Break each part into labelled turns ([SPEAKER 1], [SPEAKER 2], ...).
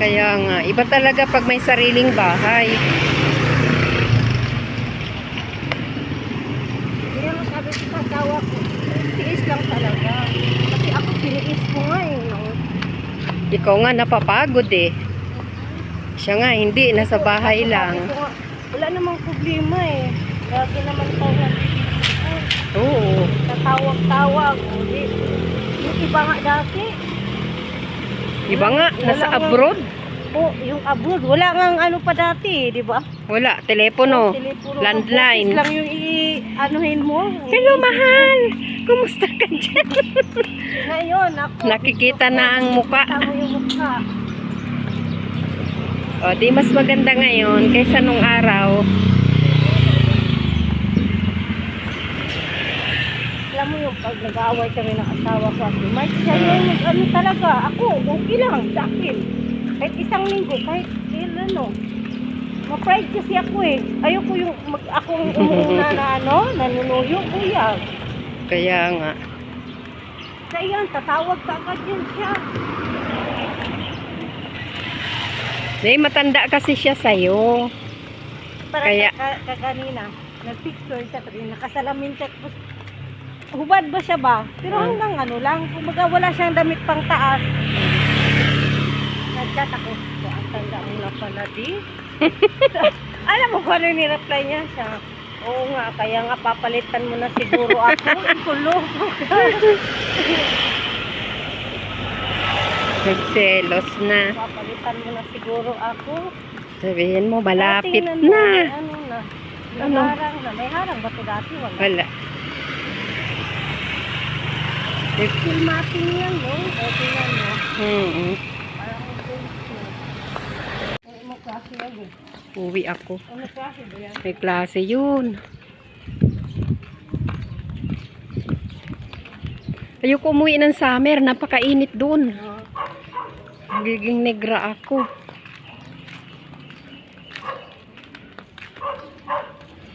[SPEAKER 1] Kaya nga, iba talaga pag may sariling bahay.
[SPEAKER 2] Kaya mo sabi sa asawa ko, tiis lang talaga. Kasi ako tiniis ko nga eh. No?
[SPEAKER 1] Ikaw nga napapagod eh. Siya nga, hindi. Nasa bahay lang.
[SPEAKER 2] Wala namang problema eh. Lagi naman tayo nandito.
[SPEAKER 1] Oo.
[SPEAKER 2] Tatawag-tawag. Hindi. Yung iba nga dati.
[SPEAKER 1] Iba nga, nasa
[SPEAKER 2] Wala nga.
[SPEAKER 1] abroad.
[SPEAKER 2] Po, yung abroad. Wala nga ano pa dati, di ba?
[SPEAKER 1] Wala, telepono.
[SPEAKER 2] Telepono,
[SPEAKER 1] landline.
[SPEAKER 2] lang yung i-anuhin mo.
[SPEAKER 1] Hello, mahal! Kumusta ka dyan?
[SPEAKER 2] Ngayon, ako.
[SPEAKER 1] Nakikita na ang muka.
[SPEAKER 2] Kita mo yung mukha.
[SPEAKER 1] O, di mas maganda ngayon kaysa nung araw.
[SPEAKER 2] Alam mo yung pag nag-aaway kami ng asawa ko at Mike, siya yung ano talaga, ako, okay lang sa akin. Kahit isang linggo, kahit ilan ano. Ma-pride kasi ako eh. Ayoko yung mag, akong umuuna na ano, nanunuyo, kuya.
[SPEAKER 1] Kaya nga.
[SPEAKER 2] Kaya yan, tatawag ka agad yan siya.
[SPEAKER 1] Di, matanda kasi siya sa'yo.
[SPEAKER 2] Para
[SPEAKER 1] Kaya-
[SPEAKER 2] ka, ka, kanina, nag-picture siya, kasi nakasalamin siya. Tapos, hubad ba siya ba? Pero
[SPEAKER 1] Hmm.
[SPEAKER 2] hanggang ano lang, kumbaga wala siyang damit pang taas. Nag-chat ako, so, ang tanda mo na pala di. Alam mo kung ano yung ni-reply niya siya? Oo nga, kaya nga papalitan mo na siguro ako. Ang kulo.
[SPEAKER 1] Nagselos na.
[SPEAKER 2] papalitan mo na siguro ako.
[SPEAKER 1] Sabihin mo, malapit
[SPEAKER 2] Tingnan mo,
[SPEAKER 1] na.
[SPEAKER 2] may Ano na. May
[SPEAKER 1] Ano?
[SPEAKER 2] harang na. May harang ba ito dati? Wala.
[SPEAKER 1] Wala.
[SPEAKER 2] Filmating yan, no? O, tingnan mo.
[SPEAKER 1] Hmm.
[SPEAKER 2] Parang ang face mo. Klase yan eh?
[SPEAKER 1] Uwi ako.
[SPEAKER 2] Ano klase ba yan?
[SPEAKER 1] May klase yun. Ayoko umuwi ng summer. Napakainit dun.
[SPEAKER 2] Ah,
[SPEAKER 1] Nagiging negra ako.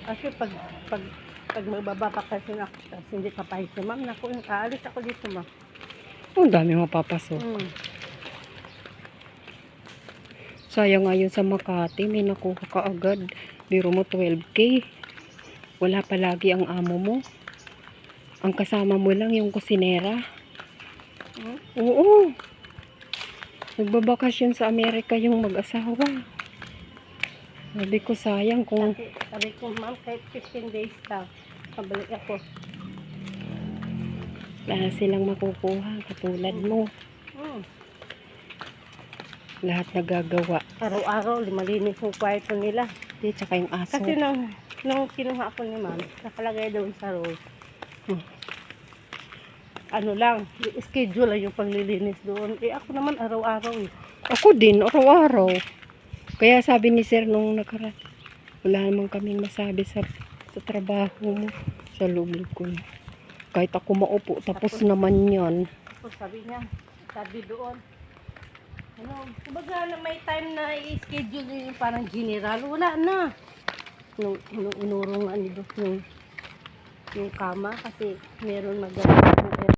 [SPEAKER 2] Kasi pag, pag, pag magbababakasyon ako, tapos hindi ka pa si ma'am, naku, aalis ako dito, ma'am.
[SPEAKER 1] Ang dami mapapasok.
[SPEAKER 2] Hmm.
[SPEAKER 1] Sayang nga yun sa Makati. May nakuha ka agad. Biro mo 12K. Wala palagi ang amo mo. Ang kasama mo lang yung kusinera.
[SPEAKER 2] Hmm?
[SPEAKER 1] Oo. Nagbabakasyon sa Amerika yung mag-asawa. Sabi ko sayang kung
[SPEAKER 2] Sabi, sabi ko, ma'am, kahit 15 days lang, pabalik ako.
[SPEAKER 1] wala silang makukuha katulad mo.
[SPEAKER 2] Hmm.
[SPEAKER 1] Lahat nagagawa.
[SPEAKER 2] Araw-araw, limalinis yung kwarto nila.
[SPEAKER 1] Di, tsaka yung aso.
[SPEAKER 2] Kasi nung, nung kinuha ako ni ma'am, nakalagay doon sa roll.
[SPEAKER 1] Hmm.
[SPEAKER 2] Ano lang, schedule lang yung paglilinis doon. Eh ako naman araw-araw eh.
[SPEAKER 1] Ako din, araw-araw. Kaya sabi ni sir nung nakara, wala naman kaming masabi sa, sa trabaho mo. Sa loob ko. Kahit ako maupo, tapos naman yan.
[SPEAKER 2] Tapos sabi niya, sabi doon, ano, kumbaga na may time na i-schedule yun yung parang general, wala na. Nung, nung inurong ano doon, yung, yung kama, kasi meron magagawa